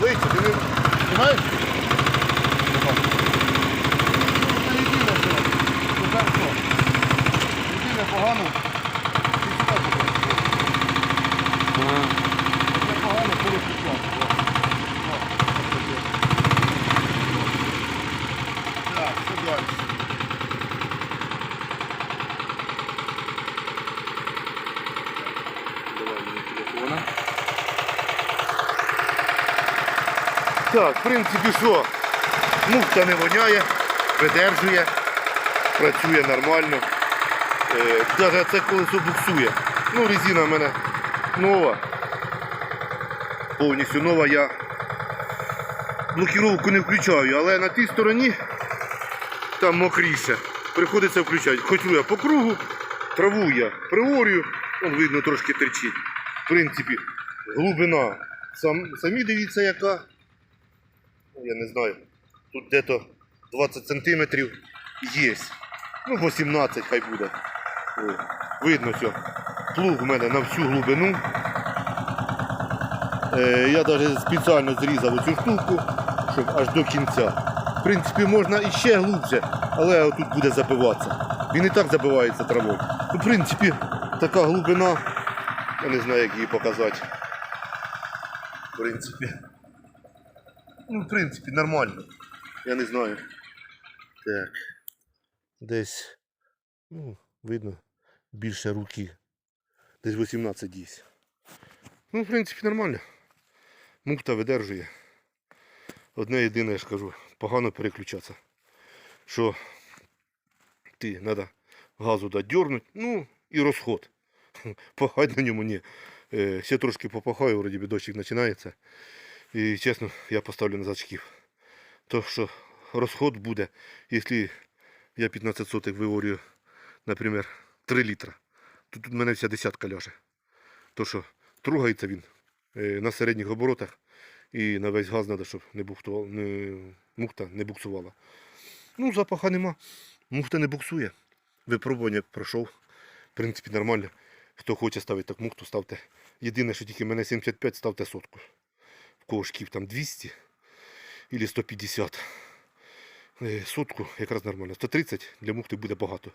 Вийти, ти не знімаєш? Неділя погано. Так, в принципі, що? Муфта не воняє, видержує, працює нормально. Е, Навіть це колесо буксує. Ну, резина в мене нова. Повністю нова я блокіровку не включаю, але на тій стороні там мокріше. Приходиться включати. Хочу я по кругу, траву я приорю, Вон видно трошки терчить. В принципі, глибина. Сам, самі дивіться яка. Я не знаю, тут десь 20 сантиметрів є. Ну, 18 хай буде. О, видно все. Плуг в мене на всю глибину. Е, я навіть спеціально зрізав оцю штуку, щоб аж до кінця. В принципі, можна іще глубже, але тут буде забиватися. Він і так забивається травою. Ну, в принципі, така глибина, я не знаю, як її показати. В принципі. Ну, в принципі, нормально. Я не знаю. Так. Десь, ну, видно, більше руки. Десь 18 дійсь. Ну, в принципі, нормально. Муфта видержує. Одне єдине, я ж кажу, погано переключатися. Що ти треба газу дати ну і розход. Пахать на ньому ні. Е, ще трошки попахаю, вроді би дощик починається. І чесно, я поставлю назад шків. То що розход буде, якщо я 15 сотих виворюю, наприклад, 3 літра, тут в мене вся десятка ляже. То що тругається він е, на середніх оборотах і на весь газ треба, щоб не бухтував, не, мухта не буксувала. Ну, запаха нема. Мухта не буксує. Випробування пройшов. В принципі, нормально. Хто хоче ставити так мухту, ставте. Єдине, що тільки мене 75, ставте сотку. В кого шків там 200 або 150. Е, Сотку якраз нормально. 130 для мухти буде багато.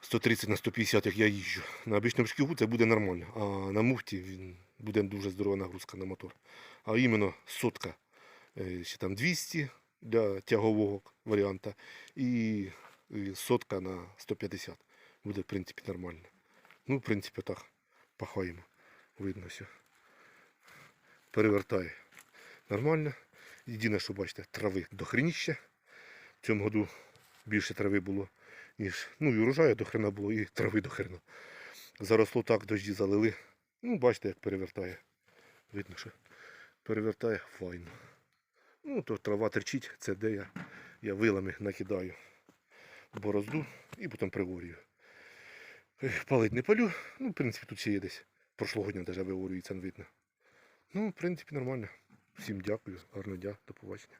130 на 150, як я їжджу. На обичному шкігу це буде нормально. А на муфті він буде дуже здорова нагрузка на мотор. А іменно сотка. е, Ще там 200 для тягового варіанта. І сотка на 150. Буде, в принципі, нормально. Ну, в принципі, так. Пахаємо. Видно все. Перевертає. Нормально. Єдине, що бачите, трави до хреніща. В цьому году більше трави було, ніж. Ну і урожаю до хрена було, і трави до хрена. Заросло так, дожді залили. Ну, бачите, як перевертає. Видно, що перевертає файно. Ну, то трава терчить, це де я, я вилами накидаю борозду і потім приворюю. Палить не палю. Ну, в принципі, тут ще є десь. Прошлого дня навіть виворюється, видно. Ну, в принципі, нормально. Всім дякую, гарного дня, до побачення.